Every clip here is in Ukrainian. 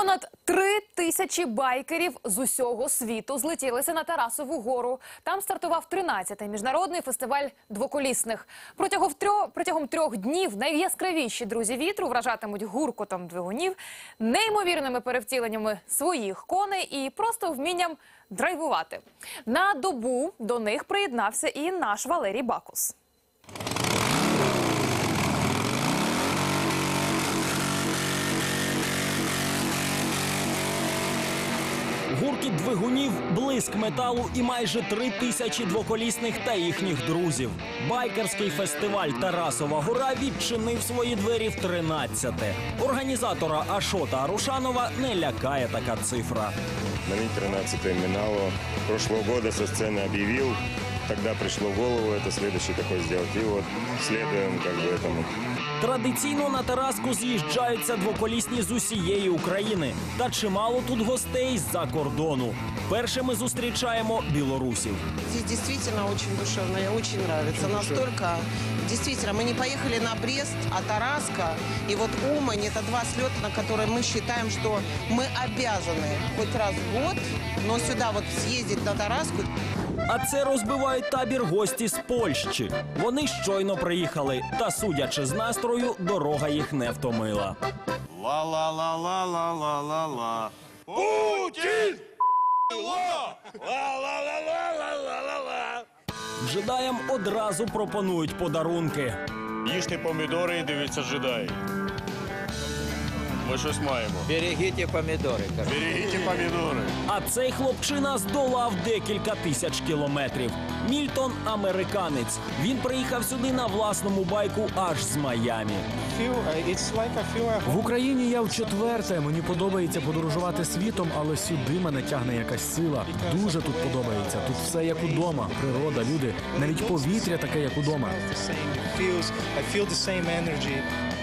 Понад три тисячі байкерів з усього світу злетілися на Тарасову гору. Там стартував 13-й міжнародний фестиваль двоколісних. Протягом трьох, протягом трьох днів найяскравіші друзі вітру вражатимуть гуркотом двигунів, неймовірними перевтіленнями своїх коней і просто вмінням драйвувати. На добу до них приєднався і наш Валерій Бакус. Гуркіт двигунів, блиск металу і майже три тисячі двоколісних та їхніх друзів. Байкерський фестиваль Тарасова гора відчинив свої двері в 13-те. Організатора Ашота Арушанова не лякає така цифра. На Миг-13 Минало прошлого года со сцены объявил Тогда пришло в голову это следующий такой сделать. И вот следуем как бы этому. Традиційно на Тараску з'їжджаються двоколісні з усієї України. Та чимало тут гостей з-за кордону. Першими зустрічаємо білорусів. Здесь действительно очень душевно и очень нравится. Настолько, действительно, мы не поехали на Брест, а Тараска и вот Умань, это два слета, на которые мы считаем, что мы обязаны хоть раз в год, но сюда вот съездить на Тараску. А це розбивають табір гості з Польщі. Вони щойно приїхали, та судячи з настрою, дорога їх не втомила. Ла ла ла ла ла ла ла ла. Путін! Ла! Ла ла ла ла ла ла ла ла. Джедаям одразу пропонують подарунки. Їжте помідори і дивіться джедаї. Ми щось маємо. Берегите помидоры. короче. Берегіть помідори. А цей хлопчина здолав декілька тисяч кілометрів. Мільтон американець. Він приїхав сюди на власному байку аж з Майамі. В Україні я вчетверте. Мені подобається подорожувати світом, але сюди мене тягне якась сила. Дуже тут подобається. Тут все як удома. Природа, люди, навіть повітря таке, як удома.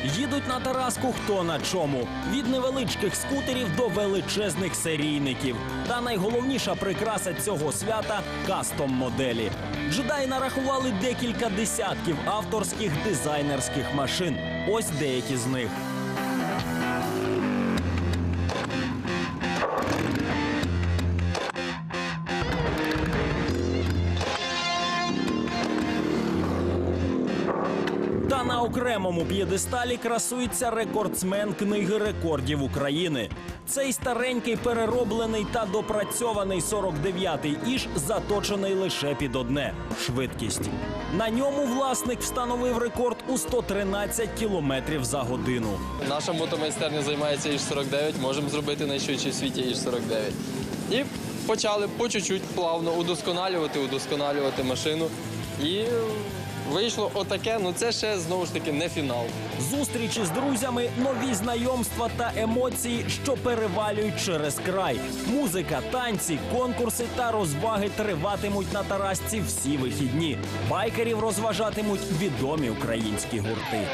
Їдуть на Тараску хто на чому. Від невеличких скутерів до величезних серійників. Та найголовніша прикраса цього свята кастом моделі. Джедаї нарахували декілька десятків авторських дизайнерських машин. Ось деякі з них. Та на окремому п'єдесталі красується рекордсмен книги рекордів України. Цей старенький перероблений та допрацьований 49-й іж заточений лише під одне швидкість. На ньому власник встановив рекорд у 113 кілометрів за годину. Наша мотомайстерня займається іж 49, можемо зробити найшвидший в світі іж 49. І почали по чуть-чуть плавно удосконалювати, удосконалювати машину. І вийшло отаке, ну це ще знову ж таки не фінал. Зустрічі з друзями, нові знайомства та емоції, що перевалюють через край. Музика, танці, конкурси та розваги триватимуть на Тарасці всі вихідні. Байкерів розважатимуть відомі українські гурти.